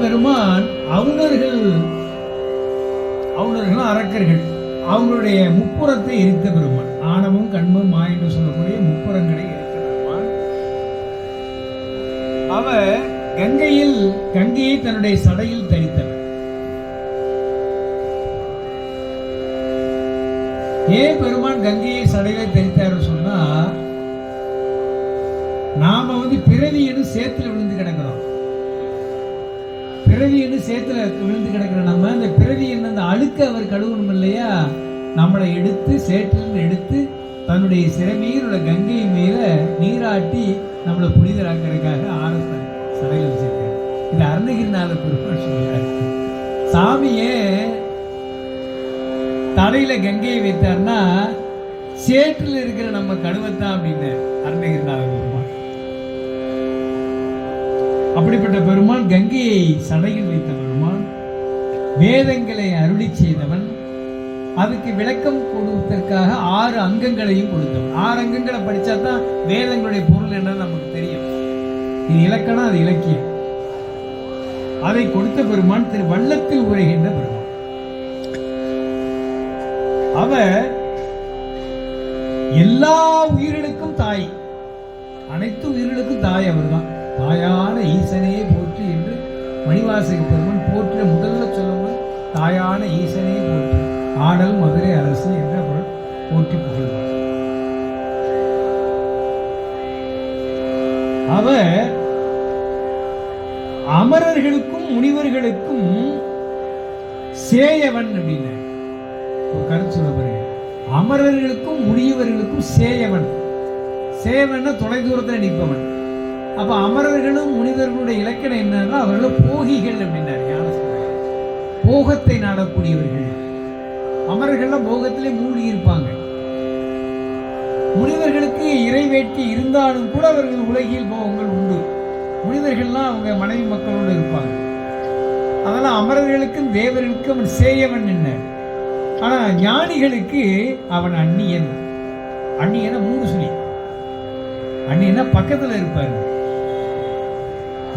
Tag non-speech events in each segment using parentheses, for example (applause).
பெருமான் அவுணர்கள் அவுணர்கள் அரக்கர்கள் அவங்களுடைய முப்புறத்தை எரித்த பெருமான். ஆணவம் கண்மம் மா என்று சொல்லக்கூடிய முப்புறங்களை எரித்த பெருமான். அவர் கங்கையில் கங்கையை தன்னுடைய சடையில் தரித்தவர் ஏன் பெருமான் கங்கையை சடையில தரித்தாரு சொன்னா நாம வந்து பிறவின்னு சேத்துல விழுந்து கிடக்கிறோம். பிறவின்னு சேத்துல விழுந்து கிடக்கிற நம்ம அந்த பிறவி என்ன அந்த அழுக்க அவர் கழுவணும் இல்லையா? நம்மளை எடுத்து சேற்றிலிருந்து எடுத்து தன்னுடைய சிறமீர் உள்ள கங்கை மேல நீராட்டி நம்மளை புனிதராக்கிறதுக்காக ஆரம்ப சடையில் வச்சிருக்காரு. இது அருணகிரிநாத பெருமாள் சொல்றாரு. சாமியே தலையில கங்கையை வைத்தார்னா சேற்றில் இருக்கிற நம்ம கழுவத்தான் அப்படின்னு அருணகிரிநாத பெருமாள். அப்படிப்பட்ட பெருமான் கங்கையை சடையில் வைத்த பெருமான் வேதங்களை அருளி செய்தவன். அதுக்கு விளக்கம் கொடுப்பதற்காக ஆறு அங்கங்களையும் கொடுத்தவன். ஆறு அங்கங்களை படிச்சா தான் வேதங்களுடைய பொருள் என்னன்னு நமக்கு தெரியும். இது இலக்கணம் அது இலக்கியம். அதை கொடுத்த பெருமான் திரு வள்ளத்தில் உரைகின்ற பெருமான். அவர் எல்லா உயிர்களுக்கும் தாய். அனைத்து உயிர்களுக்கும் தாய் அவர்தான். தாயான ஈசனையே போற்றி என்று மணிவாசக பெருமன் போற்றிய முதல்ல சொல்லவன் தாயான ஈசனையே போற்றி ஆடல் மதுரை அரசு என்ற அவர் போற்றி புகழ்வார். அவர் அமரர்களுக்கும் முனிவர்களுக்கும் சேயவன் அப்படின்னு ஒரு கருத்து சொல்ல போறேன். அமரர்களுக்கும் முனிவர்களுக்கும் சேயவன். சேவன்னா தொலை தூரத்தில் நிற்பவன். அப்ப அமரர்களும் முனிவர்களுடைய இலக்கணம் என்னன்னா அவர்கள் போகிகள் அப்படின்னாரு. போகத்தை நாடக்கூடியவர்கள். அமரர்கள்லாம் போகத்திலே மூழ்கி இருப்பாங்க. முனிவர்களுக்கு இறைவேட்டி இருந்தாலும் கூட அவர்கள் உலகில் போகங்கள் உண்டு. முனிவர்கள்லாம் அவங்க மனைவி மக்களோடு இருப்பாங்க. அதெல்லாம் அமரர்களுக்கும் தேவர்களுக்கும் அவன் சேயவன் என்ன ஆனா ஞானிகளுக்கு அவன் அந்நியன். அந்நியனை மூணு சொல்லி. அந்நியனா பக்கத்துல இருப்பாரு.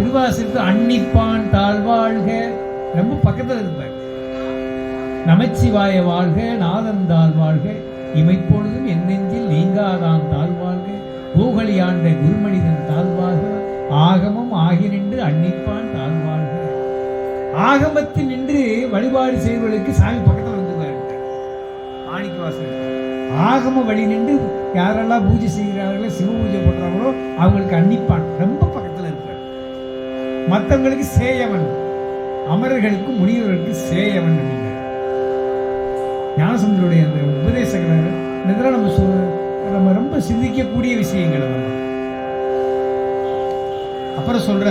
திருவாசிற்கு அன்னிப்பான் தாழ்வாழ்க ரொம்ப பக்கத்தில் இருப்பார் நமச்சிவாய வாழ்க நாதன் தாழ்வாழ்க இமைப்பொழுதும் என் நெஞ்சில் நீங்காதான் தாழ்வாழ்க பூகலி ஆண்ட குருமனிதன் தாழ்வாழ்க ஆகமம் ஆகி நின்று அன்னிப்பான் தாழ்வாழ்க ஆகமத்தில் நின்று வழிபாடு செய்வர்களுக்கு சாமி பக்கத்தில் வந்துருவாரு. மாணிக்க வாசகர். ஆகம வழி நின்று யாரெல்லாம் பூஜை செய்கிறார்களோ சிவ பூஜை பண்ணுறாங்களோ அவங்களுக்கு அன்னிப்பான். ரொம்ப மற்றவங்களுக்கு சேயவன். அமரர்களுக்கும் முனிவர்களுக்கு சேயவன் ஞானசந்தருடைய அந்த உபதேசங்கள் இதெல்லாம் நம்ம நம்ம ரொம்ப சிந்திக்கக்கூடிய விஷயங்கள் அதெல்லாம் அப்புறம் சொல்ற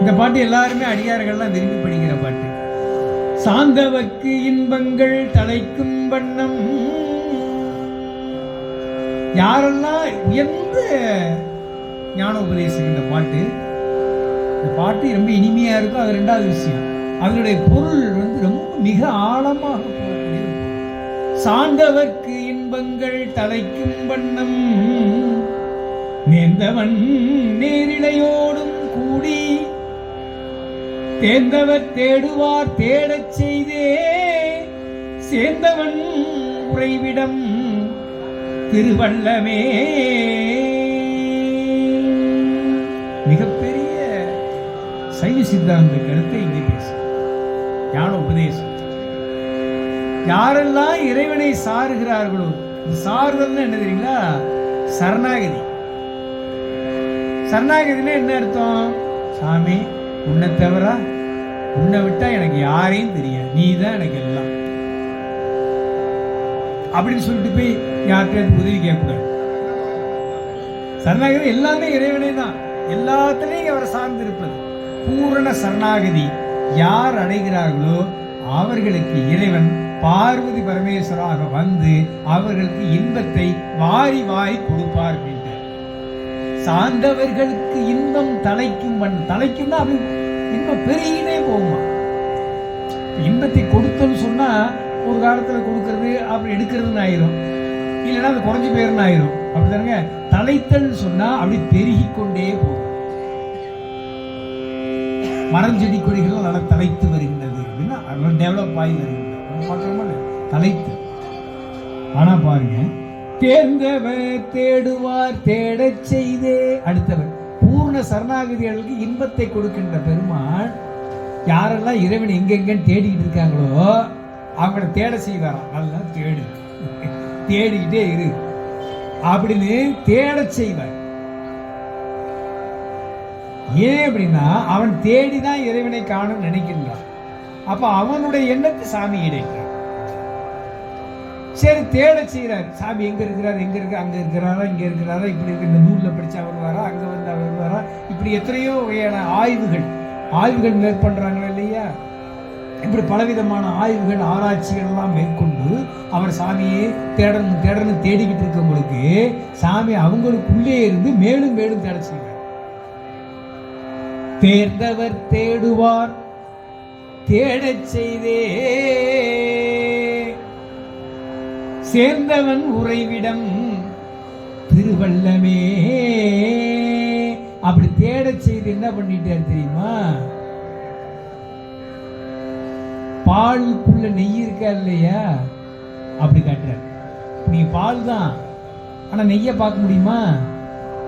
இந்த பாட்டு எல்லாருமே அடியார்கள்லாம் விரும்பி படிக்கிற பாட்டு. சாந்தவக்கு இன்பங்கள் தலைக்கும் வண்ணம். யாரெல்லாம் உயர்ந்த ஞான உபதேசம் இந்த பாட்டு. இந்த பாட்டு ரொம்ப இனிமையா இருக்கும். அது ரெண்டாவது விஷயம். அதனுடைய பொருள் வந்து ரொம்ப மிக ஆழமாக போகக்கூடியது. சார்ந்தவர்க்கு இன்பங்கள் தலைக்கும் வண்ணம். நேர்ந்தவன் நேரிழையோடும் கூடி தேர்ந்தவர் தேடுவார் தேடச் செய்தே. சேர்ந்தவன் உறைவிடம் திருவள்ளமே. சித்தாந்த கருத்தை இங்கே பேசு ஞான உபதேசம். யாரெல்லாம் இறைவனை சாருகிறார்களோ சாருதல் என்ன தெரியுங்களா? சரணாகதி. சரணாகதினா என்ன அர்த்தம்? சாமி உன்னை தவிர உன்னை விட்டா எனக்கு யாரையும் தெரியாது. நீ தான் எனக்கு எல்லாம். அப்படின்னு சொல்லிட்டு போய் யார்கிட்ட உதவி கேட்கக்கூடாது. சரணாகதி எல்லாமே இறைவனே தான். எல்லாத்திலையும் அவரை சார்ந்து இருப்பது பூரண சரணாகதி யார் அடைகிறார்களோ அவர்களுக்கு இறைவன் பார்வதி பரமேஸ்வராக வந்து அவர்களுக்கு இன்பத்தை வாரி வாரி கொடுப்பார் சார்ந்தவர்களுக்கு இன்பம் தலைக்கும் வண் தான் அது இன்பம் பெருகினே போகுமா? இன்பத்தை கொடுத்தோம்னு சொன்னா ஒரு காலத்துல கொடுக்கறது அப்படி எடுக்கிறதுன்னு ஆயிரும். இல்லைன்னா அது குறைஞ்சு போயிருன்னு ஆயிரும். அப்படிதானுங்க தலைத்தல் சொன்னா அப்படி பெருகி கொண்டே போகும். மரம் செடி கொடிகள் நல்லா தலைத்து வருகின்றது. அப்படின்னா அதெல்லாம் டெவலப் ஆகி வருகின்றது. தலைத்து ஆனா பாருங்க தேர்ந்தவர் தேடுவார் தேடச் செய்தே. அடுத்தவர். பூர்ண சரணாகதிகளுக்கு இன்பத்தை கொடுக்கின்ற பெருமான் யாரெல்லாம் இறைவன் எங்கெங்கன்னு தேடிக்கிட்டு இருக்காங்களோ அவங்கள தேட செய்வாராம். நல்லா தேடு. (laughs) தேடிக்கிட்டே இரு. அப்படின்னு தேட செய்வார். ஏன் அப்படின்னா அவன் தேடிதான் இறைவனை காணும் நினைக்கின்றான். அப்ப அவனுடைய எண்ணத்தை சாமி இடைக்கிறான் சரி தேட செய்கிறார். சாமி எங்க இருக்கிறார்? எங்க இருக்கு? அங்க இருக்கிறாரா? இங்க இருக்கிறாரா? இப்படி இருக்கு. இந்த நூல்ல படிச்சு அவர் வரா? அங்க வந்து அவர் வரா? இப்படி எத்தனையோ வகையான ஆய்வுகள். ஆய்வுகள் மேற்கொள்றாங்க இல்லையா? இப்படி பலவிதமான ஆய்வுகள் ஆராய்ச்சிகள் எல்லாம் மேற்கொண்டு அவர் சாமியை தேடணும் தேடணும் தேடிக்கிட்டு இருக்கவங்களுக்கு சாமி அவங்களுக்குள்ளே இருந்து மேலும் மேலும் தேட செய்வார் தேர்ந்தவர் தேடுவார். தேடச் செய்தே. சேர்ந்தவன் உறைவிடம் திருவள்ளமே. அப்படி தேடச் செய்து என்ன பண்ணிட்டார் தெரியுமா? பாலுக்குள்ள நெய் இருக்கா இல்லையா? அப்படி காட்டுறார். நீ பால் தான். ஆனா நெய்யை பார்க்க முடியுமா?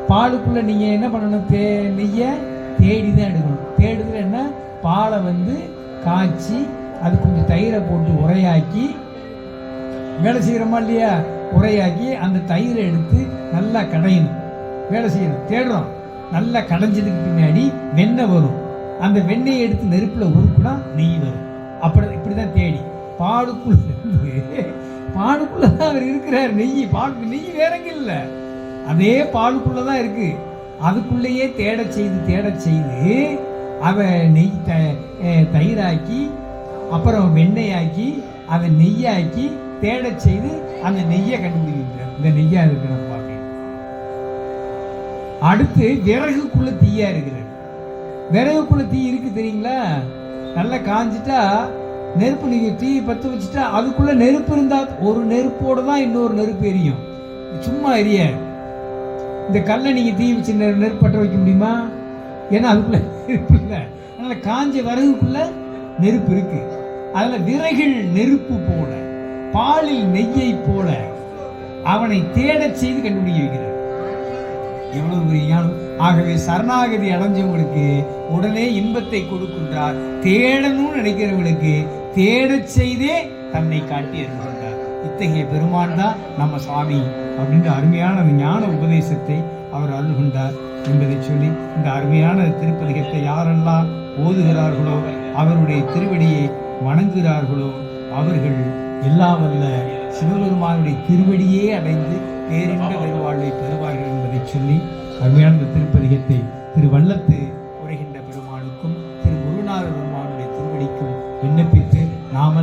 பாலுக்குள்ள நீங்க என்ன பண்ணணும்? தே நெய்யை தேடி தான் எடுக்கணும். தேடுதல் என்ன? பாலை வந்து காய்ச்சி அது கொஞ்சம் தயிரை போட்டு உரையாக்கி வேலை செய்கிறோமா இல்லையா? உரையாக்கி அந்த தயிரை எடுத்து நல்லா கடையணும். வேலை செய்யணும். தேடுறோம். நல்லா கடைஞ்சதுக்கு பின்னாடி வெண்ணெய் வரும். அந்த வெண்ணெயை எடுத்து நெருப்பில் உருக்குனா நெய் வரும். அப்படி இப்படி தான் தேடி. பாலுக்குள்ள இருந்து பாலுக்குள்ள தான் அவர் இருக்கிறார். நெய் பாலுக்கு நெய் வேறங்க இல்லை அதே பாலுக்குள்ள தான் இருக்குது அதுக்குள்ளேயே தேடச் செய்து தேடச் செய்து அவ நெய் த தயிராக்கி அப்புறம் வெண்ணெயாக்கி அதை நெய்யாக்கி தேடச் செய்து அந்த நெய்யை கண்டுபிடிக்கிறார். இந்த நெய்யா இருக்கு நம்ம அடுத்து விறகுக்குள்ள தீயா இருக்கிறது விறகுக்குள்ள தீ இருக்கு தெரியுங்களா? நல்லா காஞ்சிட்டா நெருப்பு நீங்க தீ பத்து வச்சுட்டா அதுக்குள்ள நெருப்பு இருந்தா ஒரு நெருப்போட தான் இன்னொரு நெருப்பு எரியும். சும்மா எரியாது இந்த கல்லை நீங்கள் தீ வச்சு நெரு வைக்க முடியுமா? ஏன்னா அதுக்குள்ளே நெருப்பு இல்லை. அதனால் காஞ்ச விறகுக்குள்ள நெருப்பு இருக்கு. அதில் விறகில் நெருப்பு போல பாலில் நெய்யை போல அவனை தேடச் செய்து கண்டுபிடிக்க வைக்கிறார் எவ்வளவு பெரிய ஆகவே சரணாகதி அடைஞ்சவங்களுக்கு உடனே இன்பத்தை கொடுக்கின்றார். தேடணும்னு நினைக்கிறவங்களுக்கு தேடச் செய்தே தன்னை காட்டி அருள்கின்றார். இத்தகைய பெருமான் தான் நம்ம சுவாமி அப்படின்ற அருமையான அந்த ஞான உபதேசத்தை அவர் அருள்கொண்டார் என்பதை சொல்லி இந்த அருமையான திருப்பதிகத்தை யாரெல்லாம் ஓதுகிறார்களோ அவருடைய திருவடியை வணங்குகிறார்களோ அவர்கள் எல்லா வல்ல சிவபெருமானுடைய திருவடியே அடைந்து பேரின்ப வருவாழ்வை பெறுவார்கள் என்பதை சொல்லி அருமையான இந்த திருப்பதிகத்தை திரு வல்லத்து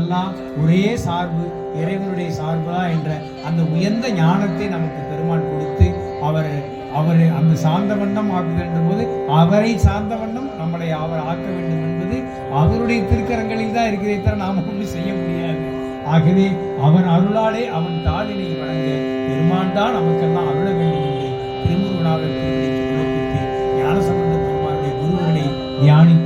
எல்லாம் ஒரே சார்பு இறைவனுடைய சார்பா என்ற அந்த உயர்ந்த ஞானத்தை நமக்கு பெருமான் கொடுத்து அவர் அவர் அந்த சார்ந்த வண்ணம் ஆக்க வேண்டும் போது அவரை சார்ந்த வண்ணம் நம்மளை அவர் ஆக்க வேண்டும் என்பது அவருடைய திருக்கரங்களில் தான் இருக்கிறதே தவிர நாம் ஒன்றும் செய்ய முடியாது. ஆகவே அவன் அருளாலே அவன் தாளினை வழங்க பெருமான் தான் நமக்கெல்லாம் அருள வேண்டும் என்று திருமுருகனாக திருவடிக்கு விண்ணப்பித்து ஞானசம்பந்த பெருமானுடைய குருவனை தியானி